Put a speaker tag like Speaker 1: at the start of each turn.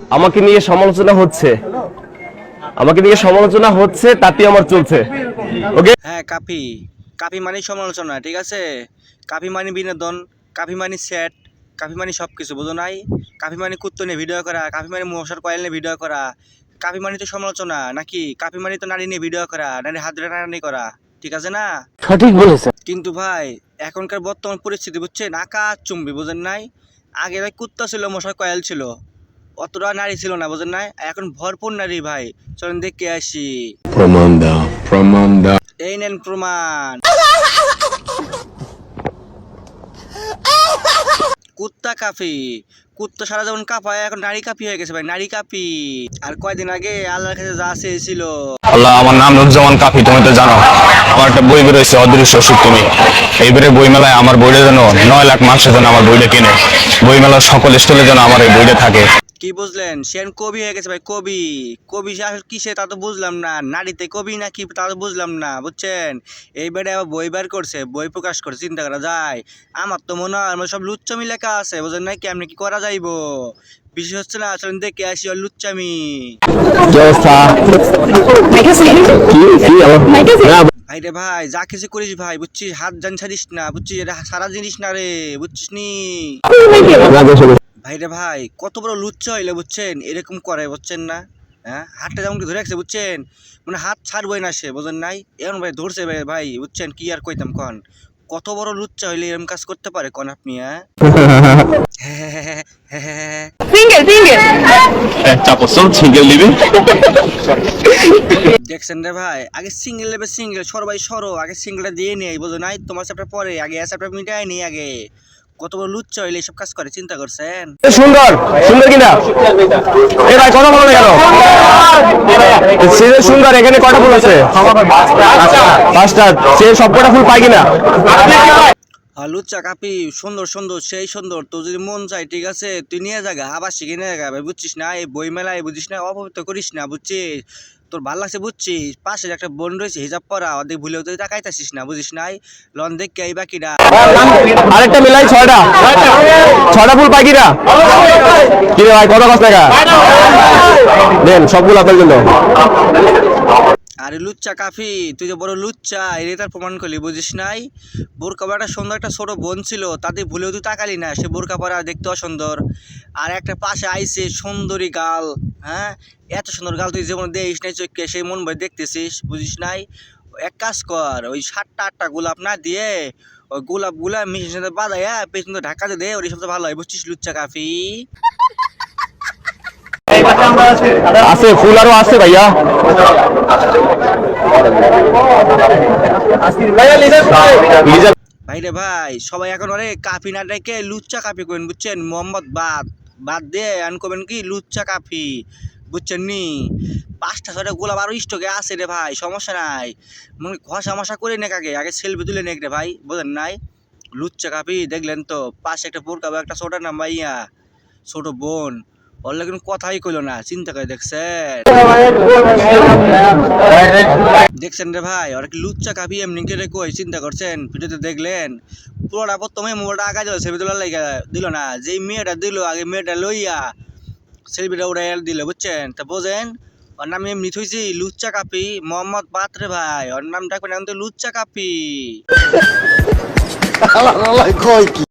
Speaker 1: আমাকে নিয়ে সমালোচনা হচ্ছে। আমাকে নিয়ে সমালোচনা হচ্ছে তাতে আমার চলছে। ওকে
Speaker 2: হ্যাঁ কাফি কাফি মানে সমালোচনা ঠিক আছে? কাফি মানে বিনোদন কাফি মানে সেট কাফি মানে সব কিছু বুঝো নাই? কাফি মানে কুত্তো নিয়ে ভিডিও করা কাফি মানে মশার কয়েল নিয়ে ভিডিও করা। কাফি মানে তো সমালোচনা নাকি? কাফি মানে তো নারী নিয়ে ভিডিও করা নারী হাত ধরে টানাটানি করা ঠিক আছে না?
Speaker 1: সঠিক বলেছে
Speaker 2: কিন্তু ভাই এখনকার বর্তমান পরিস্থিতি বুঝছেন আকাশ চুম্বি বোঝেন নাই? আগে ভাই কুত্তা ছিল মশার কয়েল ছিল। অতটা নারী ছিল না বুঝেন না? এখন ভরপুর নারী ভাই। চলেন দেখে আসি।
Speaker 3: প্রমাণ দাও প্রমাণ দাও
Speaker 2: এই নেন প্রমাণ। কুত্তা কাফি। কুত্তা সারা যেমন কাঁপায় এখন নারী কাপি হয়ে গেছে ভাই নারী কাপি। আর কয়দিন আগে আল্লাহর কাছে যা চেয়েছিল।
Speaker 4: আল্লাহ আমার নাম নুরজামান কাফি তুমি তো জানো। আমার একটা বই বেরোয়েছে অদৃশ্য তুমি। এইবারে বই মেলায় আমার বইটা যেন নয় লাখ মানুষের যেন আমার বইটা কিনে। বই মেলার সকল স্টলে যেন আমার এই বইটা থাকে।
Speaker 2: কি বুঝলেন সেন কবি হয়ে গেছে ভাই কবি কবি সে আসলে কিসে তা তো বুঝলাম না নারীতে কবি না কি তা তো বুঝলাম না বুঝছেন এইবারে আবার বই বার করছে বই প্রকাশ করে চিন্তা করা যায় আমার তো মনে হয় আমার সব লুচ্চামি লেখা আছে বুঝলেন না কেমনি কি করা যাইবো বিশেষ হচ্ছে না আসলে দেখে আসি ওর লুচ্চামি
Speaker 1: কি কি কি
Speaker 2: ভাই রে ভাই যা কিছু করিস ভাই বুঝছিস হাত জান ছাড়িস না বুঝছিস এটা সারা জিনিস না রে বুঝছিস নি ভাই রে ভাই কত বড় লুচ্চা হইলে বুঝছেন? এরকম করে বুঝছেন না? হ্যাঁ? হাতটা যেমন কি ধরে রাখছে বুঝছেন? মানে হাত ছাড়বই না সে বুঝেন নাই? এমন ভাই ধরছে ভাই ভাই বুঝছেন? কি আর কইতাম কন? কত বড় লুচ্চা হইলে এরকম কাজ করতে পারে কোন আপনি হ্যাঁ? দেখছেন রে ভাই আগে সিঙ্গেল নেবে সিঙ্গেল সরবাই সরো আগে সিঙ্গেলটা দিয়ে নেই বুঝো নাই? তোমার চ্যাপ্টার পরে আগে চ্যাপ্টার মিটাই নেই আগে। কত বড় লুচ্চা হইলে এসব কাজ করে চিন্তা করছেন?
Speaker 1: সুন্দর সুন্দর কিনা? এ ভাই কথা বলো না কেন? সে সুন্দর এখানে কটা ফুল আছে? পাঁচটা। সে সবকটা ফুল পাই কিনা?
Speaker 2: হ্যাঁ লুচ্চা কাপি সুন্দর সুন্দর সেই সুন্দর। তো যদি মন চাই ঠিক আছে তুই নিয়ে যাগা আবার শিখে নিয়ে যাগা ভাই বুঝছিস না? এই বই মেলায় বুঝিস না অপবিত্র করিস না বুঝছিস? তোর ভালো লাগছে বুঝছিস? পাশে একটা বোন রয়েছে হিজাব পরা অর্ধেক ভুলেও তুই তাকাইতাছিস না বুঝিস নাই? লন দেখ কে এই বাকিটা
Speaker 1: আরেকটা মিলাই ছয়টা। ছয়টা ফুল কিনা? কি রে ভাই কত কষ্ট টাকা দেন সবগুলো আপনার জন্য।
Speaker 2: আরে লুচ্চা কাফি তুই যে বড় লুচ্চা এর তার প্রমাণ করলি বুঝিস নাই? বোরকা পরা একটা সুন্দর একটা ছোট বোন ছিল তাতে ভুলেও তুই তাকালি না সে বোরকা পরা দেখতে অসুন্দর। আর একটা পাশে আইছে সুন্দরী গাল। হ্যাঁ? এত সুন্দর গাল তুই যেমন দেখিস নাই চোখকে সেই মন ভরে দেখতেছিস বুঝিস নাই? এক কাজ কর ওই সাতটা আটটা গোলাপ না দিয়ে ওই গোলাপগুলা মিশির সাথে বাঁধাইয়া পেছন ঢাকাতে দে ওই সবচেয়ে ভালো হয় বুঝছিস লুচ্চা কাফি?
Speaker 1: আছে ফুল আরও আছে ভাইয়া।
Speaker 2: ভাই। রে ভাই সবাই এখন অরে কাফি না ডেকে লুচ্চা কাফি করেন বুঝছেন? মোহাম্মদ বাদ। বাদ দিয়ে আন করবেন কি, লুচ্চা কাফি, বুঝছেন নি? পাঁচটা ছয়টা গোলাপ আরও স্টকে আছে রে ভাই, সমস্যা নাই। মানে ঘষা মশা করে নেক আগে আগে সেলফি তুলে নেক রে ভাই, বোঝেন নাই? লুচ্চা কাপি দেখলেন তো, পাশে একটা বোরকা একটা ছোট নাম ভাইয়া, ছোটো বোন। ওর কিন্তু কথাই কইলো না, চিন্তা করে দেখছেন? দেখছেন রে ভাই আর কি লুচ্চা কাপি এমনি করে কই, চিন্তা করছেন? ভিডিওতে দেখলেন? পুরোটা প্রথমে মোবাইলটা আগে দিল সেলফি তোলার লাগে দিল না। যেই মেয়েটা দিল, আগে মেয়েটা লইয়া সেলফিটা উড়াই দিল, বুঝছেন? তা বোঝেন, ওর নাম এমনি থইছি, লুচ্চা কাপি। মোহাম্মদ পাত্রে ভাই, ওর নাম ডাকবেন এখন তো লুচ্চা কাপি।